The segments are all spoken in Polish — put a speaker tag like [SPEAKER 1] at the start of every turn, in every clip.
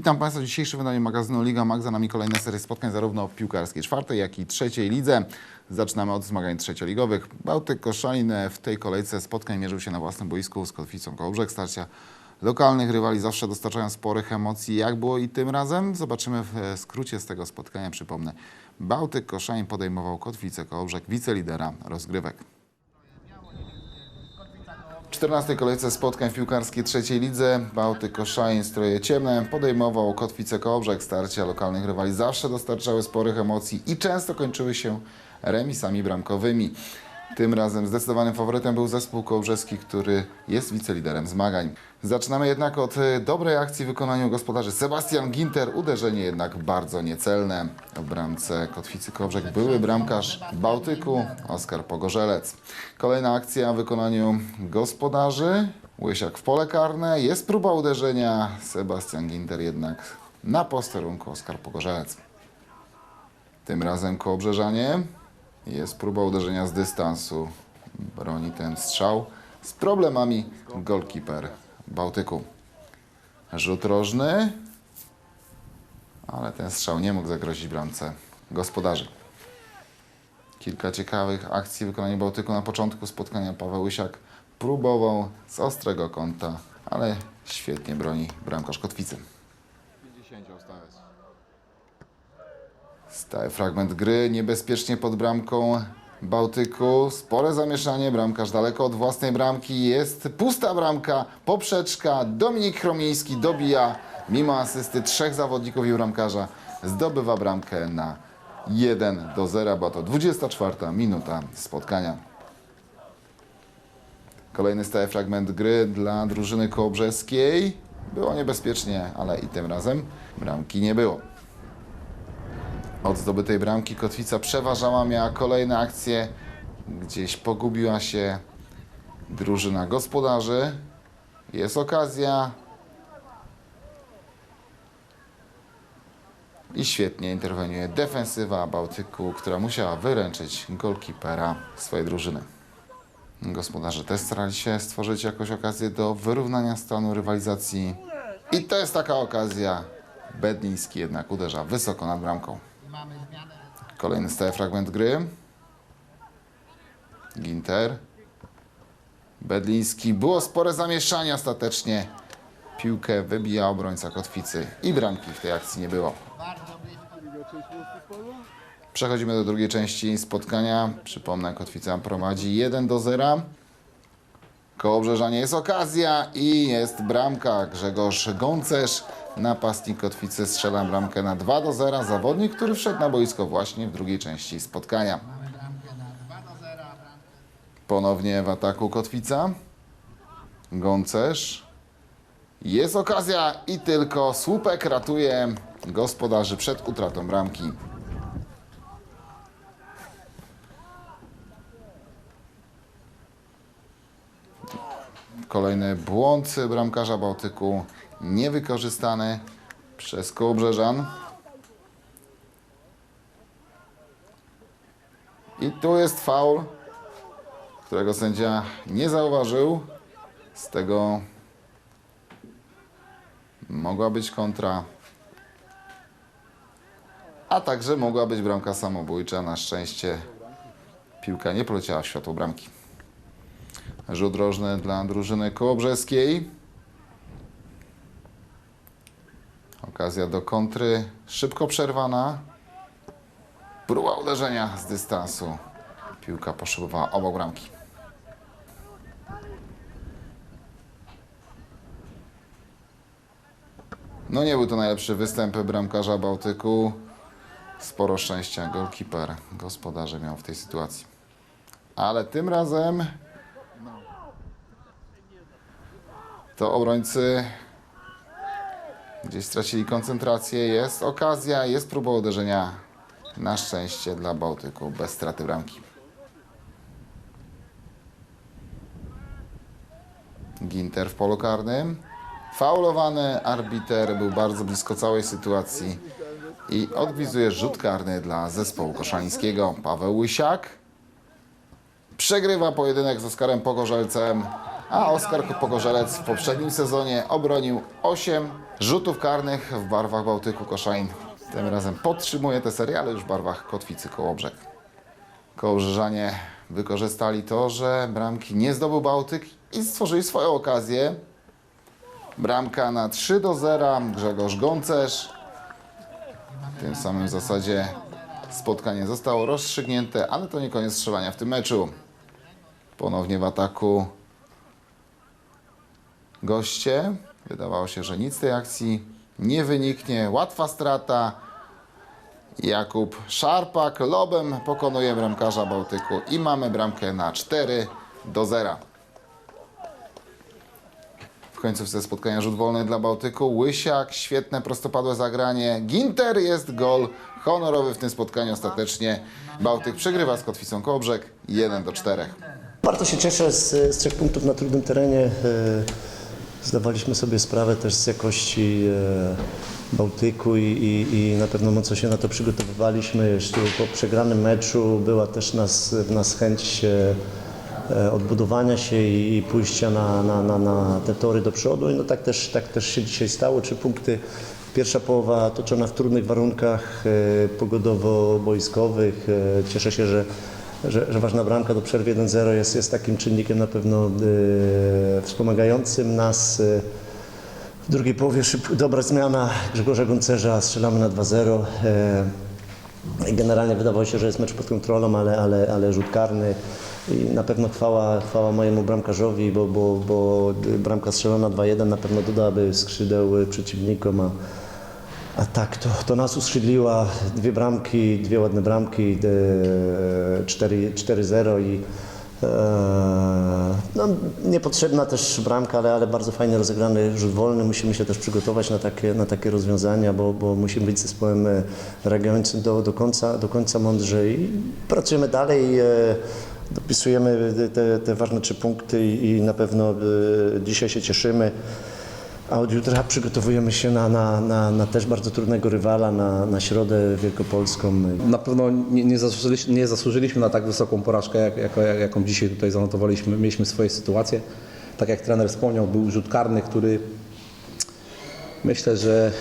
[SPEAKER 1] Witam Państwa w dzisiejszym wydaniu magazynu Liga Mag. Za nami kolejne serie spotkań zarówno w piłkarskiej czwartej, jak i trzeciej lidze. Zaczynamy od zmagań trzecioligowych. Bałtyk Koszalin w tej kolejce spotkań mierzył się na własnym boisku z Kotwicą Kołobrzeg. Starcia lokalnych rywali zawsze dostarczają sporych emocji. Jak było i tym razem? Zobaczymy w e, skrócie z tego spotkania. Przypomnę, Bałtyk Koszalin podejmował Kotwicę Kołobrzeg, wicelidera rozgrywek. W 14 kolejce spotkań w piłkarskiej trzeciej lidze Bałtyk Koszalin stroje ciemne podejmował Kotwicę Kołobrzeg. Starcia lokalnych rywali zawsze dostarczały sporych emocji i często kończyły się remisami bramkowymi. Tym razem zdecydowanym faworytem był zespół kołbrzeski, który jest wiceliderem zmagań. Zaczynamy jednak od e, dobrej akcji w wykonaniu gospodarzy. Sebastian Ginter, uderzenie jednak bardzo niecelne. W bramce Kotwicy Kołbrzeg były bramkarz Bałtyku, Oskar Pogorzelec. Kolejna akcja w wykonaniu gospodarzy. Łysiak w pole karne, jest próba uderzenia. Sebastian Ginter jednak na posterunku Oskar Pogorzelec. Tym razem Kołbrzeżanie. Jest próba uderzenia z dystansu. Broni ten strzał z problemami golkiper Bałtyku. Rzut rożny, ale ten strzał nie mógł zagrozić bramce gospodarzy. Kilka ciekawych akcji w wykonaniu Bałtyku na początku spotkania. Paweł Łysiak próbował z ostrego kąta, ale świetnie broni bramkarz Kotwicy. Stały fragment gry, niebezpiecznie pod bramką Bałtyku. Spore zamieszanie, bramkarz daleko od własnej bramki. Jest pusta bramka, poprzeczka. Dominik Chromiński dobija, mimo asysty trzech zawodników i bramkarza, zdobywa bramkę na 1 do 0, bo to 24 minuta spotkania. Kolejny stały fragment gry dla drużyny kołobrzeskiej. Było niebezpiecznie, ale i tym razem bramki nie było. Od zdobytej bramki Kotwica przeważała, miała kolejne akcje. Gdzieś pogubiła się drużyna gospodarzy. Jest okazja. I świetnie interweniuje defensywa Bałtyku, która musiała wyręczyć golkipera swojej drużyny. Gospodarze też starali się stworzyć jakąś okazję do wyrównania stanu rywalizacji. I to jest taka okazja. Bedliński jednak uderza wysoko nad bramką. Kolejny stały fragment gry. Ginter. Bedliński. Było spore zamieszanie ostatecznie. Piłkę wybija obrońca Kotwicy i bramki w tej akcji nie było. Przechodzimy do drugiej części spotkania. Przypomnę, Kotwica prowadzi 1 do 0. Kołobrzeżanie jest okazja i jest bramka. Grzegorz Gącerz, napastnik Kotwicy, strzela bramkę na 2 do 0. Zawodnik, który wszedł na boisko właśnie w drugiej części spotkania. Ponownie w ataku Kotwica. Gącerz. Jest okazja i tylko słupek ratuje gospodarzy przed utratą bramki. Kolejny błąd bramkarza Bałtyku, niewykorzystany przez Kołobrzeżan. I tu jest faul, którego sędzia nie zauważył. Z tego mogła być kontra. A także mogła być bramka samobójcza. Na szczęście piłka nie poleciała w światło bramki. Rzut rożny dla drużyny kołobrzeskiej. Okazja do kontry, szybko przerwana. Próba uderzenia z dystansu. Piłka poszybowała obok bramki. No nie był to najlepszy występ bramkarza Bałtyku. Sporo szczęścia golkiper gospodarze miał w tej sytuacji. Ale tym razem to obrońcy gdzieś stracili koncentrację. Jest okazja, jest próba uderzenia. Na szczęście dla Bałtyku bez straty bramki. Ginter w polu karnym. Faulowany arbiter był bardzo blisko całej sytuacji i odwizuje rzut karny dla zespołu koszalińskiego. Paweł Łysiak przegrywa pojedynek z Oskarem Pogorzelcem, a Oskar Pogorzelec w poprzednim sezonie obronił 8 rzutów karnych w barwach Bałtyku Koszalin. Tym razem podtrzymuje tę serię, ale już w barwach Kotwicy Kołobrzeg. Kołobrzężanie wykorzystali to, że bramki nie zdobył Bałtyk i stworzyli swoją okazję. Bramka na 3 do 0, Grzegorz Gącerz. W tym samym zasadzie spotkanie zostało rozstrzygnięte, ale to nie koniec strzelania w tym meczu. Ponownie w ataku goście. Wydawało się, że nic z tej akcji nie wyniknie. Łatwa strata. Jakub Szarpak lobem pokonuje bramkarza Bałtyku i mamy bramkę na 4 do 0. W końcówce spotkania rzut wolny dla Bałtyku. Łysiak, świetne prostopadłe zagranie. Ginter jest gol honorowy w tym spotkaniu ostatecznie. Bałtyk przegrywa z Kotwicą Kołbrzeg 1 do 4.
[SPEAKER 2] Bardzo się cieszę z, z trzech punktów na trudnym terenie. Zdawaliśmy sobie sprawę też z jakości e, Bałtyku i, i, i na pewno mocno się na to przygotowywaliśmy. Jeszcze po przegranym meczu była też nas, w nas chęć e, e, odbudowania się i, pójścia na, na, na, na te tory do przodu. I no tak też, tak też się dzisiaj stało. Trzy punkty. Pierwsza połowa toczona w trudnych warunkach pogodowo-boiskowych. Cieszę się, że że, że ważna bramka do przerwy 1-0 jest, jest takim czynnikiem na pewno e, wspomagającym nas. E, w drugiej połowie szyb, dobra zmiana Grzegorza Goncerza, strzelamy na 2-0. E, i generalnie wydawało się, że jest mecz pod kontrolą, ale, ale, ale rzut karny. I na pewno chwała, chwała mojemu bramkarzowi, bo, bo, bo bramka strzelona 2-1 na pewno dodałaby skrzydeł przeciwnikom, a, a tak, to, to nas uskrzydliła. Dwie bramki, dwie ładne bramki, e, 4 4-0 i e, no, niepotrzebna też bramka, ale, ale bardzo fajnie rozegrany rzut wolny. Musimy się też przygotować na takie, na takie rozwiązania, bo, bo musimy być zespołem e, reagującym do, do, końca, do końca mądrze i pracujemy dalej. E, dopisujemy te, te ważne trzy punkty i, i na pewno e, dzisiaj się cieszymy. A od jutra przygotowujemy się na, na, na, na też bardzo trudnego rywala, na, na środę wielkopolską.
[SPEAKER 3] Na pewno nie, nie, zasłużyliśmy, nie zasłużyliśmy na tak wysoką porażkę, jak, jak, jaką dzisiaj tutaj zanotowaliśmy. Mieliśmy swoje sytuacje. Tak jak trener wspomniał, był rzut karny, który myślę, że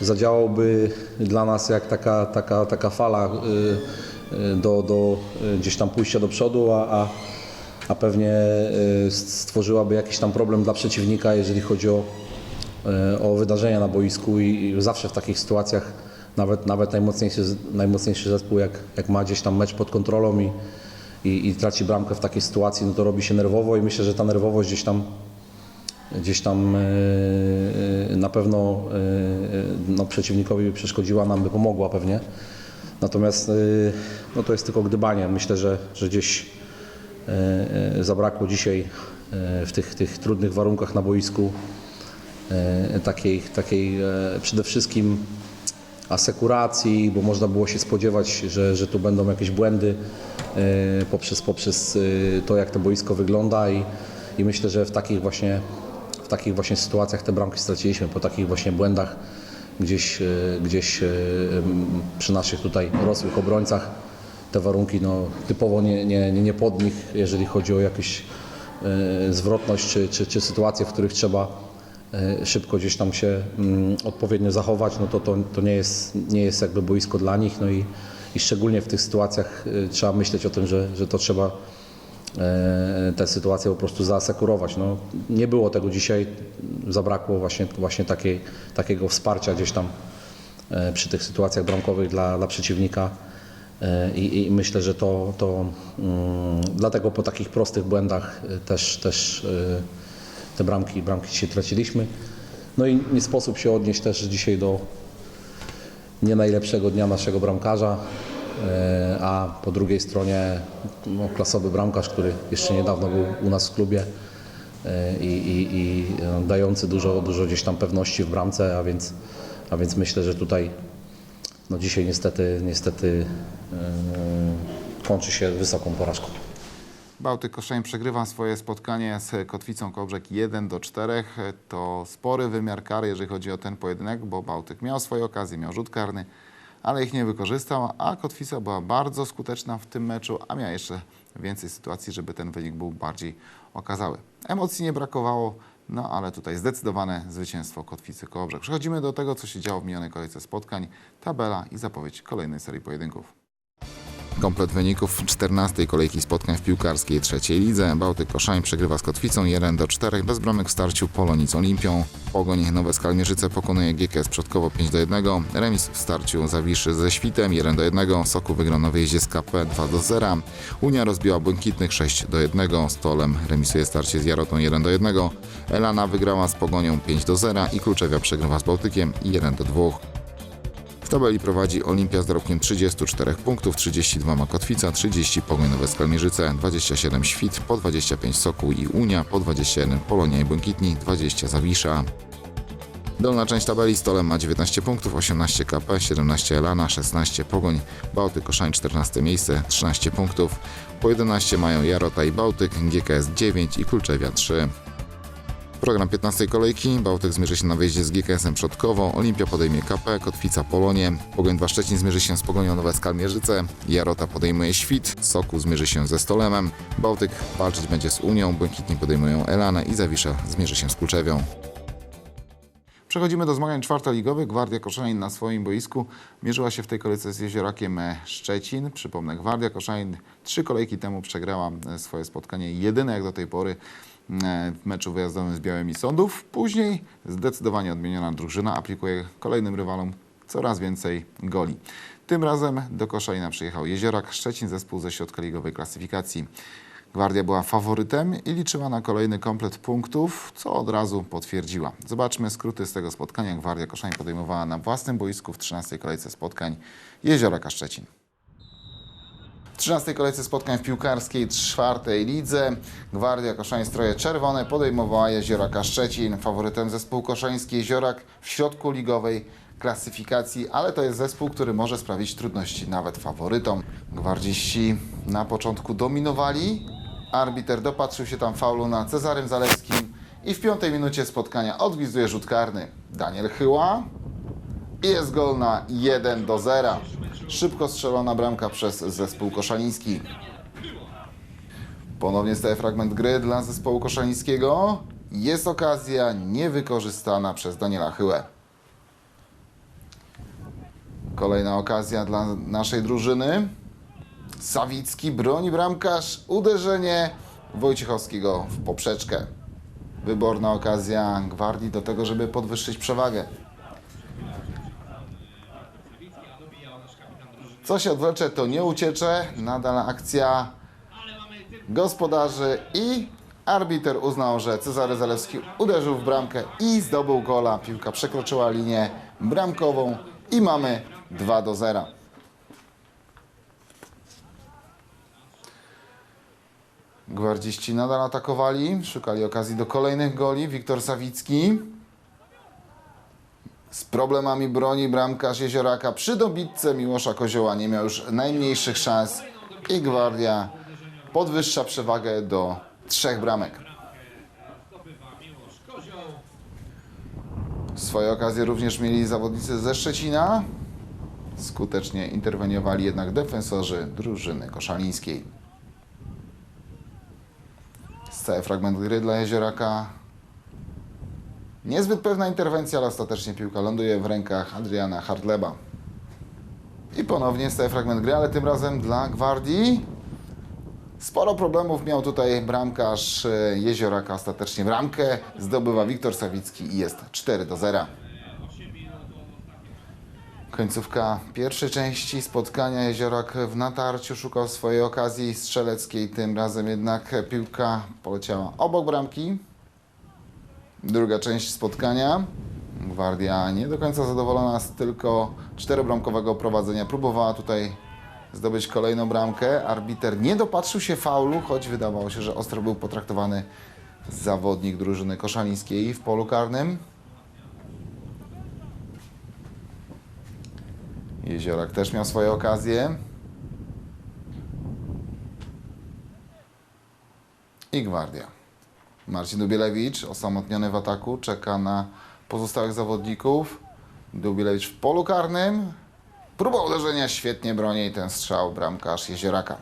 [SPEAKER 3] zadziałałby dla nas jak taka, taka, taka fala y, y, do, do y, gdzieś tam pójścia do przodu, a, a, a pewnie stworzyłaby jakiś tam problem dla przeciwnika, jeżeli chodzi o, o wydarzenia na boisku i, zawsze w takich sytuacjach nawet, nawet najmocniejszy, najmocniejszy zespół, jak, jak ma gdzieś tam mecz pod kontrolą i, i, i traci bramkę w takiej sytuacji, no to robi się nerwowo i myślę, że ta nerwowość gdzieś tam gdzieś tam e, na pewno e, no, przeciwnikowi przeszkodziła, nam by pomogła pewnie. Natomiast e, no, to jest tylko gdybanie. Myślę, że, że gdzieś e, e, zabrakło dzisiaj e, w tych, tych trudnych warunkach na boisku e, takiej, takiej e, przede wszystkim asekuracji, bo można było się spodziewać, że, że tu będą jakieś błędy e, poprzez, poprzez e, to, jak to boisko wygląda i, i myślę, że w takich właśnie, w takich właśnie sytuacjach te bramki straciliśmy, po takich właśnie błędach gdzieś, e, gdzieś e, przy naszych tutaj rosłych obrońcach. Te warunki no, typowo nie, nie, nie pod nich, jeżeli chodzi o jakąś e, zwrotność czy, czy, czy sytuacje, w których trzeba e, szybko gdzieś tam się mm, odpowiednio zachować, no to, to, to nie, jest, nie jest jakby boisko dla nich. No i, i szczególnie w tych sytuacjach e, trzeba myśleć o tym, że, że to trzeba e, tę sytuację po prostu zaasekurować. No, nie było tego dzisiaj, zabrakło właśnie, właśnie takiej, takiego wsparcia gdzieś tam e, przy tych sytuacjach bramkowych dla, dla przeciwnika. E, I, I myślę, że to, to mm, dlatego po takich prostych błędach e, też, też e, te bramki, bramki dzisiaj traciliśmy. No i nie sposób się odnieść też dzisiaj do nie najlepszego dnia naszego bramkarza, e, a po drugiej stronie no, klasowy bramkarz, który jeszcze niedawno był u nas w klubie e, i, i, i e, dający dużo, dużo gdzieś tam pewności w bramce, a więc, a więc myślę, że tutaj no dzisiaj niestety, niestety e, kończy się wysoką porażką.
[SPEAKER 1] Bałtyk Koszalin przegrywa swoje spotkanie z Kotwicą Kołbrzeg 1 do 4. To spory wymiar kary, jeżeli chodzi o ten pojedynek, bo Bałtyk miał swoje okazje, miał rzut karny, ale ich nie wykorzystał, a Kotwica była bardzo skuteczna w tym meczu, a miała jeszcze więcej sytuacji, żeby ten wynik był bardziej okazały. Emocji nie brakowało, no ale tutaj zdecydowane zwycięstwo Kotwicy Kołobrzeg. Przechodzimy do tego, co się działo w minionej kolejce spotkań, tabela i zapowiedź kolejnej serii pojedynków. Komplet wyników 14 kolejki spotkań w piłkarskiej trzeciej lidze. Bałtyk Koszalin przegrywa z Kotwicą 1 do 4 bez bramek w starciu Polonii z Olimpią. Pogoń Nowe Skalmierzyce pokonuje GKS Przodkowo 5 do 1. Remis w starciu Zawiszy ze Świtem 1 do 1. Soku wygrał na wyjeździe z KP 2 do 0. Unia rozbiła Błękitnych 6 do 1. Stolem remisuje starcie z Jarotą 1 do 1. Elana wygrała z Pogonią 5 do 0 i Kluczewia przegrywa z Bałtykiem 1 do 2. W tabeli prowadzi Olimpia z dorobkiem 34 punktów, 32 ma Kotwica, 30 Pogoń Nowe Skalmierzyce, 27 Świt, po 25 Sokół i Unia, po 21 Polonia i Błękitni, 20 Zawisza. Dolna część tabeli Stolem ma 19 punktów, 18 KP, 17 Elana, 16 Pogoń, Bałtyk Koszalin 14 miejsce, 13 punktów, po 11 mają Jarota i Bałtyk, GKS 9 i Kulczewia 3. Program 15 kolejki. Bałtyk zmierzy się na wyjeździe z GKS-em Przodkowo. Olimpia podejmie KP, Kotwica Polonie. Pogoń 2 Szczecin zmierzy się z Pogonią Nowe Skalmierzyce. Jarota podejmuje Świt. Soku zmierzy się ze Stolemem. Bałtyk walczyć będzie z Unią. Błękitni podejmują Elanę i Zawisza zmierzy się z Kluczewią. Przechodzimy do zmagań czwartoligowych. Gwardia Koszalin na swoim boisku mierzyła się w tej kolejce z Jeziorakiem Szczecin. Przypomnę, Gwardia Koszalin trzy kolejki temu przegrała swoje spotkanie, jedyne jak do tej pory w meczu wyjazdowym z Białymi Sądów. Później zdecydowanie odmieniona drużyna aplikuje kolejnym rywalom coraz więcej goli. Tym razem do Koszalina przyjechał Jeziorak Szczecin, zespół ze środkoligowej klasyfikacji. Gwardia była faworytem i liczyła na kolejny komplet punktów, co od razu potwierdziła. Zobaczmy skróty z tego spotkania. Gwardia Koszalin podejmowała na własnym boisku w 13 kolejce spotkań Jezioraka Szczecin. W 13 kolejce spotkań w piłkarskiej czwartej lidze Gwardia Koszalin Stroje Czerwone podejmowała Jezioraka Szczecin. Faworytem zespół Koszański Jeziorak w środku ligowej klasyfikacji, ale to jest zespół, który może sprawić trudności nawet faworytom. Gwardziści na początku dominowali. Arbiter dopatrzył się tam faulu na Cezarym Zalewskim i w piątej minucie spotkania odgwizduje rzut karny. Daniel Chyła i jest gol na 1 do 0. Szybko strzelona bramka przez zespół koszaliński. Ponownie staje fragment gry dla zespołu koszalińskiego. Jest okazja niewykorzystana przez Daniela Chyłę. Kolejna okazja dla naszej drużyny. Sawicki broni bramkarz. Uderzenie Wojciechowskiego w poprzeczkę. Wyborna okazja Gwardii do tego, żeby podwyższyć przewagę. Co się odwlecze, to nie uciecze. Nadal akcja gospodarzy i arbiter uznał, że Cezary Zalewski uderzył w bramkę i zdobył gola. Piłka przekroczyła linię bramkową i mamy 2 do 0. Gwardziści nadal atakowali, szukali okazji do kolejnych goli. Wiktor Sawicki z problemami broni bramkarz Jezioraka przy dobitce Miłosza Kozioła nie miał już najmniejszych szans i Gwardia podwyższa przewagę do trzech bramek. Swoje okazje również mieli zawodnicy ze Szczecina. Skutecznie interweniowali jednak defensorzy drużyny koszalińskiej. Cały fragment gry dla Jezioraka. Niezbyt pewna interwencja, ale ostatecznie piłka ląduje w rękach Adriana Hartleba. I ponownie staje fragment gry, ale tym razem dla Gwardii. Sporo problemów miał tutaj bramkarz e, Jezioraka. Ostatecznie bramkę zdobywa Wiktor Sawicki i jest 4 do 0. Końcówka pierwszej części spotkania. Jeziorak w natarciu szukał swojej okazji strzeleckiej. Tym razem jednak piłka poleciała obok bramki. Druga część spotkania. Gwardia nie do końca zadowolona z tylko czterobramkowego prowadzenia. Próbowała tutaj zdobyć kolejną bramkę. Arbiter nie dopatrzył się faulu, choć wydawało się, że ostro był potraktowany zawodnik drużyny koszalińskiej w polu karnym. Jeziorak też miał swoje okazje. I Gwardia. Marcin Dubielewicz, osamotniony w ataku, czeka na pozostałych zawodników. Dubielewicz w polu karnym. Próba uderzenia świetnie broni i ten strzał bramkarz Jezioraka.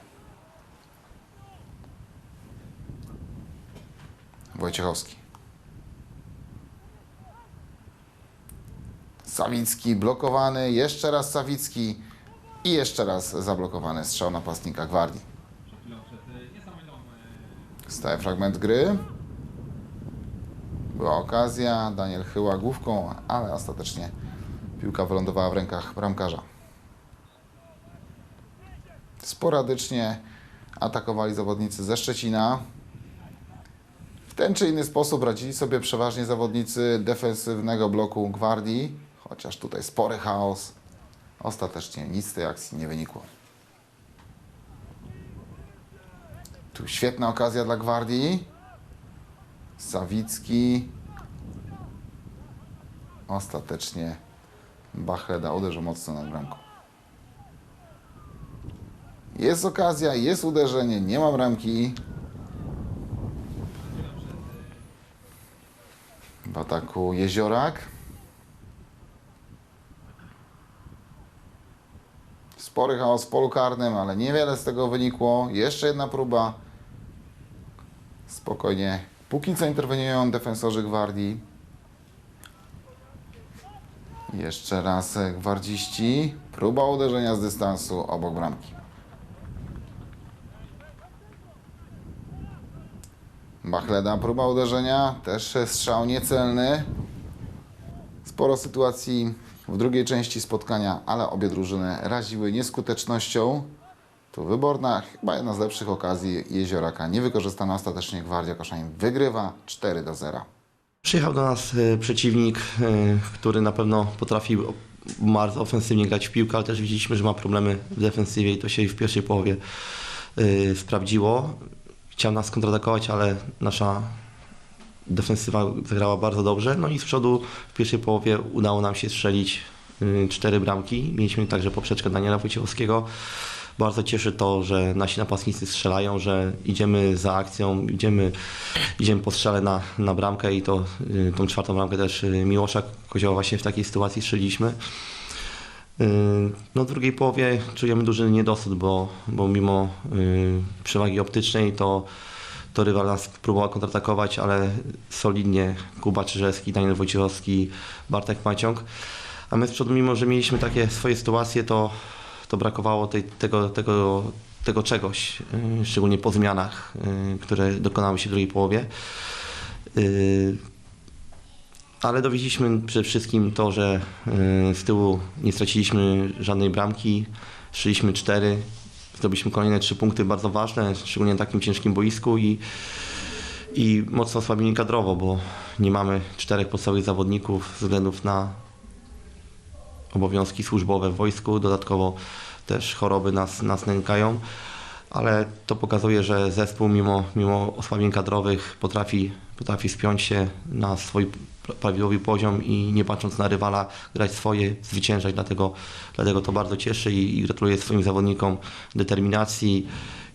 [SPEAKER 1] Wojciechowski. Sawicki blokowany, jeszcze raz Sawicki i jeszcze raz zablokowany strzał napastnika Gwardii. Staje fragment gry. Była okazja, Daniel chyła główką, ale ostatecznie piłka wylądowała w rękach bramkarza. Sporadycznie atakowali zawodnicy ze Szczecina. W ten czy inny sposób radzili sobie przeważnie zawodnicy defensywnego bloku Gwardii, chociaż tutaj spory chaos. Ostatecznie nic z tej akcji nie wynikło. Tu świetna okazja dla Gwardii. Sawicki. Ostatecznie Bachleda uderzył mocno nad bramką. Jest okazja, jest uderzenie, nie ma bramki. W ataku Jeziorak. Spory chaos w polu karnym, ale niewiele z tego wynikło. Jeszcze jedna próba. Spokojnie. Póki co interweniują defensorzy Gwardii. Jeszcze raz gwardziści. Próba uderzenia z dystansu obok bramki. Bachleda, próba uderzenia, też strzał niecelny. Sporo sytuacji w drugiej części spotkania, ale obie drużyny raziły nieskutecznością. Tu wyborna, chyba jedna z lepszych okazji Jezioraka. Niewykorzystana ostatecznie Gwardia Koszalin wygrywa 4 do 0.
[SPEAKER 4] Przyjechał do nas e, przeciwnik, e, który na pewno potrafi bardzo ofensywnie grać w piłkę, ale też widzieliśmy, że ma problemy w defensywie i to się w pierwszej połowie e, sprawdziło. Chciał nas kontratakować, ale nasza defensywa zagrała bardzo dobrze. No i z przodu w pierwszej połowie udało nam się strzelić cztery bramki. Mieliśmy także poprzeczkę Daniela Wojciechowskiego. Bardzo cieszy to, że nasi napastnicy strzelają, że idziemy za akcją, idziemy, idziemy po strzale na, na bramkę i to y, tą czwartą bramkę też y, Miłosza Kozioła właśnie w takiej sytuacji strzeliliśmy. Y, No w drugiej połowie czujemy duży niedosyt, bo, bo mimo przewagi optycznej to, to rywal nas próbował kontratakować, ale solidnie Kuba Czyżewski, Daniel Wojciechowski, Bartek Maciąg. A my z przodu, mimo że mieliśmy takie swoje sytuacje, to, to brakowało tej, tego, tego, tego czegoś, y, szczególnie po zmianach, y, które dokonały się w drugiej połowie. Y, ale dowiedzieliśmy przede wszystkim to, że z tyłu nie straciliśmy żadnej bramki, strzeliśmy cztery, zdobyliśmy kolejne trzy punkty bardzo ważne, szczególnie na takim ciężkim boisku i, i mocno osłabieni kadrowo, bo nie mamy czterech podstawowych zawodników ze względów na obowiązki służbowe w wojsku, dodatkowo też choroby nas, nas nękają, ale to pokazuje, że zespół mimo, mimo osłabień kadrowych potrafi, potrafi spiąć się na swój pra- prawidłowy poziom i nie patrząc na rywala grać swoje, zwyciężać, dlatego, dlatego to bardzo cieszy i, i gratuluję swoim zawodnikom determinacji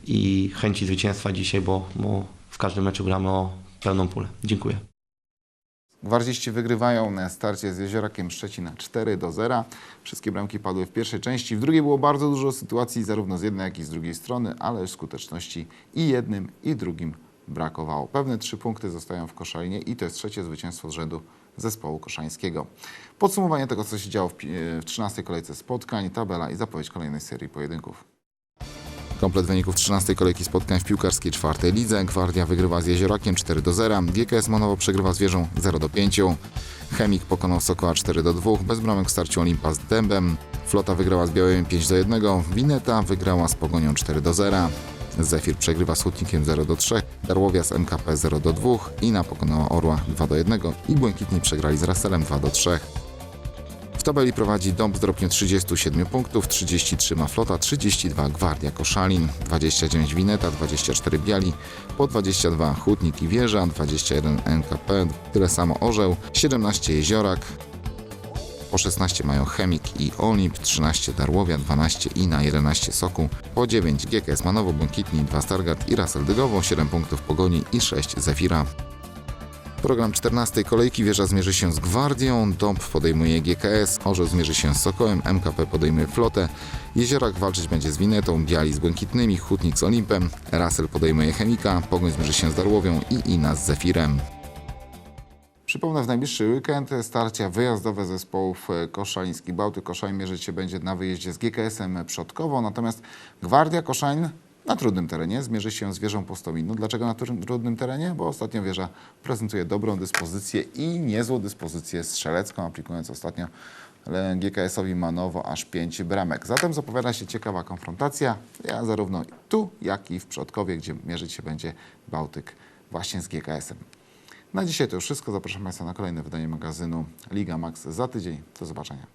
[SPEAKER 4] i chęci zwycięstwa dzisiaj, bo, bo w każdym meczu gramy o pełną pulę. Dziękuję.
[SPEAKER 1] Gwardziści wygrywają na starcie z Jeziorakiem Szczecina 4 do 0. Wszystkie bramki padły w pierwszej części. W drugiej było bardzo dużo sytuacji zarówno z jednej, jak i z drugiej strony, ale skuteczności i jednym, i drugim brakowało. Pewne trzy punkty zostają w Koszalinie i to jest trzecie zwycięstwo z rzędu zespołu koszańskiego. Podsumowanie tego, co się działo w, pi- w 13 kolejce spotkań, tabela i zapowiedź kolejnej serii pojedynków. Komplet wyników 13 kolejki spotkań w piłkarskiej czwartej lidze. Gwardia wygrywa z Jeziorakiem 4 do 0. GKS Monowo przegrywa z Wieżą 0 do 5. Chemik pokonał Sokoła 4 do 2. Bez bramek w starciu Olimpa z Dębem. Flota wygrała z Białym 5 do 1. Wineta wygrała z Pogonią 4 do 0. Zefir przegrywa z Hutnikiem 0 do 3. Darłowia z MKP 0 do 2. Ina pokonała Orła 2 do 1. I Błękitni przegrali z Raselem 2 do 3. Tabeli prowadzi Dąb z dropnie 37 punktów, 33 ma Flota, 32 Gwardia Koszalin, 29 Wineta, 24 Biali, po 22 Hutnik i Wieża, 21 NKP, tyle samo Orzeł, 17 Jeziorak, po 16 mają Chemik i Olimp, 13 Darłowia, 12 Ina, 11 Soku, po 9 GKS Manowo, Błękitni, 2 Stargard i Rasel Dygowo, 7 punktów Pogoni i 6 Zefira. Program 14 kolejki wieża zmierzy się z Gwardią, Dąb podejmuje GKS, Orzeł zmierzy się z Sokołem, MKP podejmuje Flotę, Jeziorak walczyć będzie z Winetą, Biali z Błękitnymi, Hutnik z Olimpem, Rasel podejmuje Chemika, Pogoń zmierzy się z Darłowią i Ina z Zefirem. Przypomnę, w najbliższy weekend starcia wyjazdowe zespołów e, Koszaliński Bałty. Koszalin mierzyć się będzie na wyjeździe z GKS-em Przodkowo, natomiast Gwardia Koszalin na trudnym terenie zmierzy się z wieżą Postominu. Dlaczego na tru- trudnym terenie? Bo ostatnio wieża prezentuje dobrą dyspozycję i niezłą dyspozycję strzelecką, aplikując ostatnio GKS-owi Manowo aż 5 bramek. Zatem zapowiada się ciekawa konfrontacja, ja zarówno tu, jak i w Przodkowie, gdzie mierzyć się będzie Bałtyk właśnie z GKS-em. Na dzisiaj to już wszystko. Zapraszam Państwa na kolejne wydanie magazynu Liga Max za tydzień. Do zobaczenia.